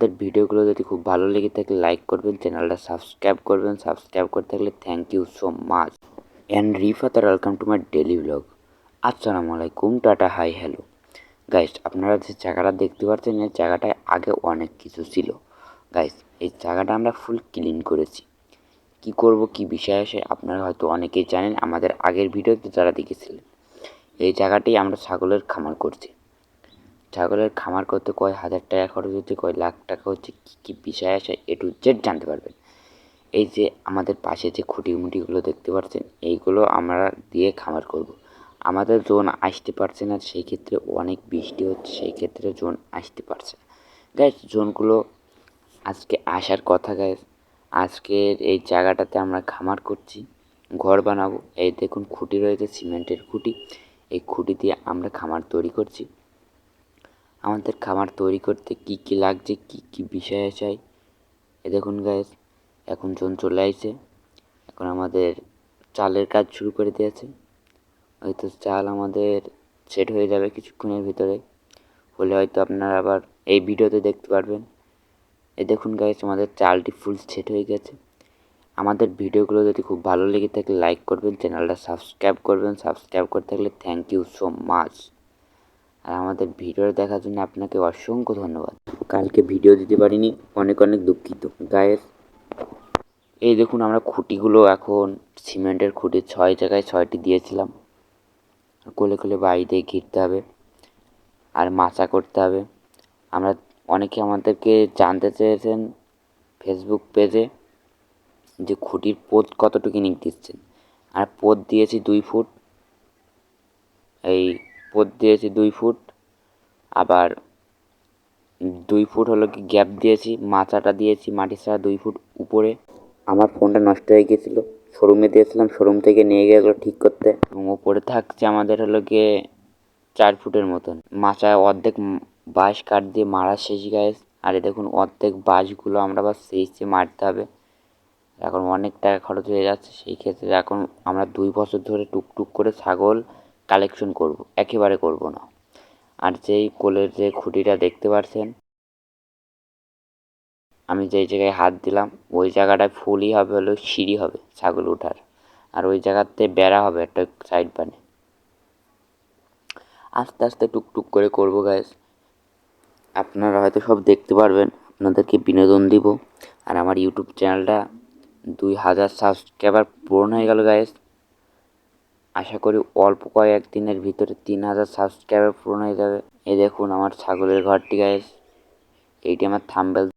আমাদের ভিডিওগুলো যদি খুব ভালো লেগে থাকে লাইক করবেন চ্যানেলটা সাবস্ক্রাইব করবেন সাবস্ক্রাইব করে থাকলে thank you so much and Rifat R welcome to my daily blog আসসালামু আলাইকুম টাটা হাই হ্যালো গাইস আপনারা যে জায়গাটা দেখতে পাচ্ছেন, এই জায়গাটায় আগে অনেক কিছু ছিল। গাইস এই জায়গাটা আমরা ফুল ক্লিন করেছি। কি করব, কি বিষয় আসে আপনারা হয়তো অনেকেই জানেন, আমাদের আগের ভিডিওতে যারা দেখেছিলেন, এই জায়গাটাই আমরা ছাগলের খামার করছি। ছাগলের খামার করতে কয় হাজার টাকা খরচ হচ্ছে, কয় লাখ টাকা হচ্ছে, কী কী বিষয় আসে এ টু জেড জানতে পারবেন। এই যে আমাদের পাশে যে খুঁটি মুটিগুলো দেখতে পাচ্ছেন, এইগুলো আমরা দিয়ে খামার করব। আমাদের জোন আসতে পারছে না, সেই ক্ষেত্রে অনেক বৃষ্টি হচ্ছে, সেই ক্ষেত্রে জোন আসতে পারছে না। গ্যাস জোনগুলো আজকে আসার কথা গ্যাস আজকের এই জায়গাটাতে আমরা খামার করছি, ঘর বানাবো। এই দেখুন খুঁটি রয়েছে, সিমেন্টের খুঁটি। এই খুঁটি দিয়ে আমরা খামার তৈরি করছি। আমাদের খামার তৈরি করতে কি কি লাগছে, কি কি বিষয় চাই? এ দেখুন গ্যাস এখন জন চলে আসছে এখন আমাদের চালের কাজ শুরু করে দিয়েছে। হয়তো চাল আমাদের সেট হয়ে যাবে কিছুক্ষণের ভিতরে। হলে হয়তো আপনারা আবার এই ভিডিওতে দেখতে পারবেন। এ দেখুন গাইস আমাদের চালটি ফুল সেট হয়ে গেছে। আমাদের ভিডিওগুলো যদি খুব ভালো লেগে থাকে লাইক করবেন চ্যানেলটা সাবস্ক্রাইব করবেন। সাবস্ক্রাইব করে থাকলে থ্যাংক ইউ সো মাচ আর আমাদের ভিডিও দেখার জন্য আপনাকে অসংখ্য ধন্যবাদ। কালকে ভিডিও দিতে পারিনি, অনেক অনেক দুঃখিত। গায়ের এই দেখুন আমরা খুঁটিগুলো এখন সিমেন্টের খুঁটি ছয় জায়গায় ছয়টি দিয়েছিলাম। কোলে কোলে বাড়ি দিয়ে ঘিরতে হবে আর মাচা করতে হবে। আমরা অনেকে আমাদেরকে জানতে চেয়েছেন ফেসবুক পেজে যে খুঁটির পোত কতটুকু নিক দিচ্ছেন আর পোত দিয়েছি দুই ফুট। এই পোত দিয়েছি দুই ফুট। আবার দুই ফুট হলো কি গ্যাপ দিয়েছি, মাচাটা দিয়েছি মাটির ছাড়া দুই ফুট উপরে। আমার ফোনটা নষ্ট হয়ে গিয়েছিল, শোরুমে দিয়েছিলাম, শোরুম থেকে নিয়ে গিয়ে ঠিক করতে। এবং ওপরে থাকছে আমাদের হলো গিয়ে চার ফুটের মতন। মাচায় অর্ধেক বাঁশ কাঠ দিয়ে মারা শেষ গায়ে। আর এ দেখুন অর্ধেক বাঁশগুলো আমরা আবার সেইচে মারতে হবে। এখন অনেক টাকা খরচ হয়ে যাচ্ছে, সেই ক্ষেত্রে এখন আমরা দুই বছর ধরে টুকটুক করে ছাগল কালেকশন করব, একেবারে করব না। আর যেই কোলের যে খুঁটিটা দেখতে পাচ্ছেন আমি যেই জায়গায় হাত দিলাম, ওই জায়গাটায় ফুলই হবে হলো, সিঁড়ি হবে, ছাগল ওঠার। আর ওই জায়গাতে বেড়া হবে একটা সাইড বানে আস্তে আস্তে টুকটুক করে করব গ্যাস আপনারা হয়তো সব দেখতে পারবেন, আপনাদেরকে বিনোদন দিব। আর আমার ইউটিউব চ্যানেলটা দুই হাজার সাবস্ক্রাইবার পূরণ হয়ে গেল গায়েস আশা করি অল্প কয়েক দিনের ভিতরে তিন হাজার সাবস্ক্রাইবার পূরণ হয়ে যাবে। এই দেখুন আমার ছাগলের ঘরটি গায়েস এইটি আমার থাম্বেল